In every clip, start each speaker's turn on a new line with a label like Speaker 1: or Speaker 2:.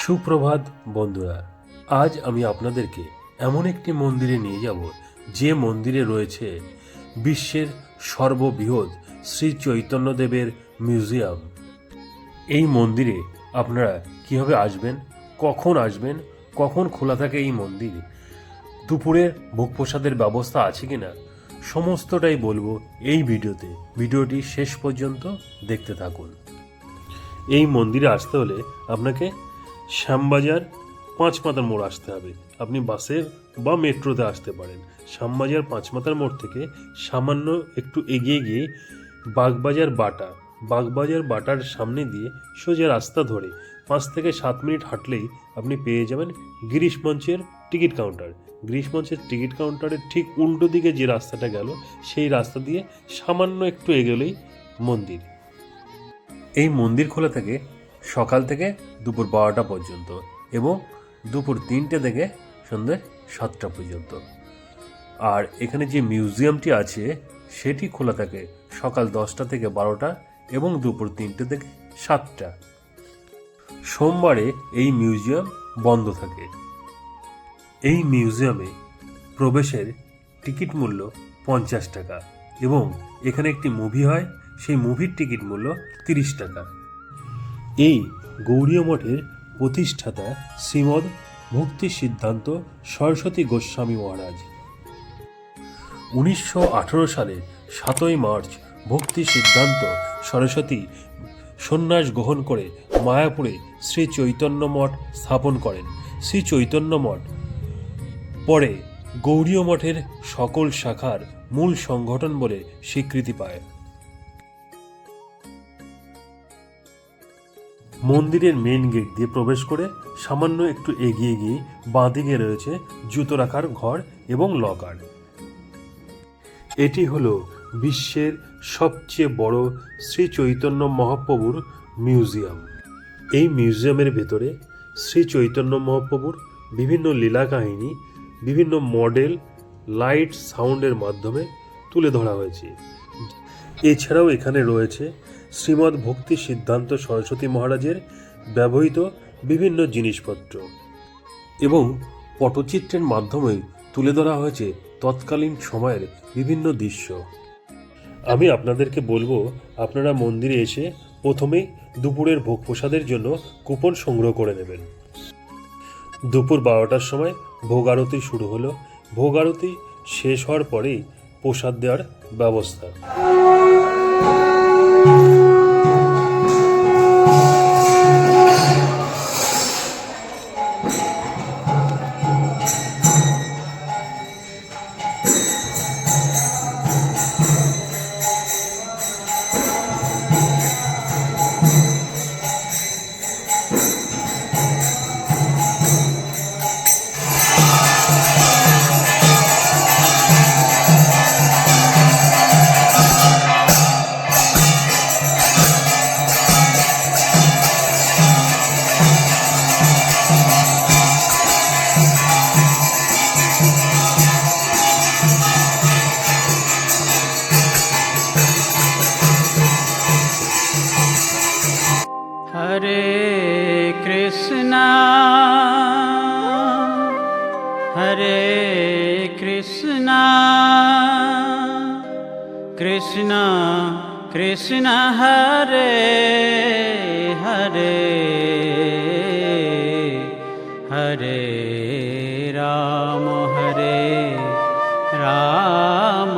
Speaker 1: সুপ্রভাত, বন্ধুরা। আজ আমি আপনাদেরকে এমন একটি মন্দিরে নিয়ে যাব, যে মন্দিরে রয়েছে বিশ্বের সর্ববৃহৎ শ্রী চৈতন্যদেবের মিউজিয়াম। এই মন্দিরে আপনারা কীভাবে আসবেন, কখন আসবেন, কখন খোলা থাকে এই মন্দির, দুপুরের ভোগ প্রসাদের ব্যবস্থা আছে কিনা, সমস্তটাই বলব এই ভিডিওতে। ভিডিওটি শেষ পর্যন্ত দেখতে থাকুন। এই মন্দিরে আসতে হলে আপনাকে শ্যামবাজার পাঁচ মাথার মোড় আসতে হবে। আপনি বাসে বা মেট্রোতে আসতে পারেন। শ্যামবাজার পাঁচ মাথার মোড় থেকে সামান্য একটু এগিয়ে গিয়ে বাগবাজার বাটা। বাগবাজার বাটার সামনে দিয়ে সোজা রাস্তা ধরে পাঁচ থেকে সাত মিনিট হাঁটলেই আপনি পেয়ে যাবেন গিরিশ মঞ্চের টিকিট কাউন্টার। গিরিশ মঞ্চের টিকিট কাউন্টারের ঠিক উল্টো দিকে যে রাস্তাটা গেল, সেই রাস্তা দিয়ে সামান্য একটু এগোলেই মন্দির। এই মন্দির খোলা থাকে সকাল থেকে দুপুর বারোটা পর্যন্ত এবং দুপুর তিনটে থেকে সন্ধ্যে সাতটা পর্যন্ত। আর এখানে যে মিউজিয়ামটি আছে, সেটি খোলা থাকে সকাল দশটা থেকে বারোটা এবং দুপুর তিনটে থেকে সাতটা। সোমবারে এই মিউজিয়াম বন্ধ থাকে। এই মিউজিয়ামে প্রবেশের টিকিট মূল্য পঞ্চাশ টাকা এবং এখানে একটি মুভি হয়, সেই মুভির টিকিট মূল্য তিরিশ টাকা। এই গৌরীয় মঠের প্রতিষ্ঠাতা শ্রীমদ ভক্তি সিদ্ধান্ত সরস্বতী গোস্বামী মহারাজ। উনিশশো আঠেরো সালে সাতই মার্চ ভক্তি সিদ্ধান্ত সরস্বতী সন্ন্যাস গ্রহণ করে মায়াপুরে শ্রী চৈতন্য মঠ স্থাপন করেন। শ্রী চৈতন্য মঠ পরে গৌরীয় মঠের সকল শাখার মূল সংগঠন বলে স্বীকৃতি পায়। মন্দিরের মেন গেট দিয়ে প্রবেশ করে সামান্য একটু এগিয়ে গিয়ে বাঁদিকে রয়েছে জুতো রাখার ঘর এবং লকার এটি হলো বিশ্বের সবচেয়ে বড় শ্রী চৈতন্য মহাপ্রভুর মিউজিয়াম এই মিউজিয়ামের ভেতরে শ্রী চৈতন্য মহাপ্রভুর বিভিন্ন লীলা কাহিনী, বিভিন্ন মডেল লাইট সাউন্ডের মাধ্যমে তুলে ধরা হয়েছে। এছাড়াও এখানে রয়েছে শ্রীমদ্ ভক্তি সিদ্ধান্ত সরস্বতী মহারাজের ব্যবহৃত বিভিন্ন জিনিসপত্র। এবং পটচিত্রের মাধ্যমে তুলে ধরা হয়েছে তৎকালীন সময়ের বিভিন্ন দৃশ্য। আমি আপনাদেরকে বলব, আপনারা মন্দিরে এসে প্রথমেই দুপুরের ভোগ প্রসাদের জন্য কুপন সংগ্রহ করে নেবেন। দুপুর বারোটার সময় ভোগ আরতি শুরু হলো। ভোগ আরতি শেষ হওয়ার পরেই প্রসাদ দেওয়ার ব্যবস্থা।
Speaker 2: Thank you. Krishna Krishna Krishna Hare Hare Hare Ram Hare Ram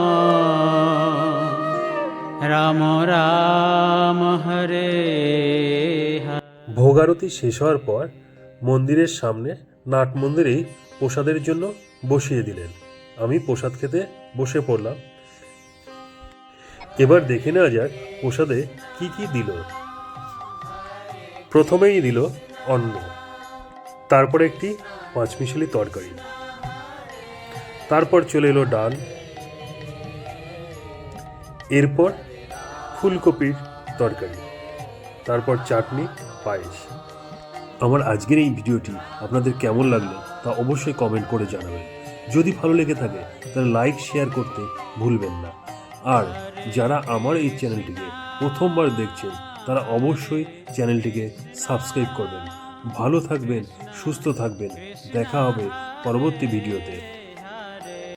Speaker 2: Ram Ram
Speaker 1: Hare ভোগারতি শেষ হওয়ার পর মন্দিরের সামনে নাট মন্দিরেই প্রসাদের জন্য বসিয়ে দিলেন। আমি প্রসাদ খেতে বসে পড়লাম। এবার দেখে নেওয়া যাক প্রসাদে কি কি দিল। প্রথমেই দিল অন্ন, তারপর একটি পাঁচমিশালি তরকারি, তারপর চলে এলো ডাল, এরপর ফুলকপির তরকারি, তারপর চাটনি, পায়েস। আমার আজকের এই ভিডিওটি আপনাদের কেমন লাগল তা অবশ্যই কমেন্ট করে জানাবেন। যদি ভালো লেগে থাকে, তাহলে লাইক শেয়ার করতে ভুলবেন না। আর যারা আমার এই চ্যানেলটিকে প্রথমবার দেখছেন, তারা অবশ্যই চ্যানেলটিকে সাবস্ক্রাইব করবেন। ভালো থাকবেন, সুস্থ থাকবেন। দেখা হবে পরবর্তী ভিডিওতে।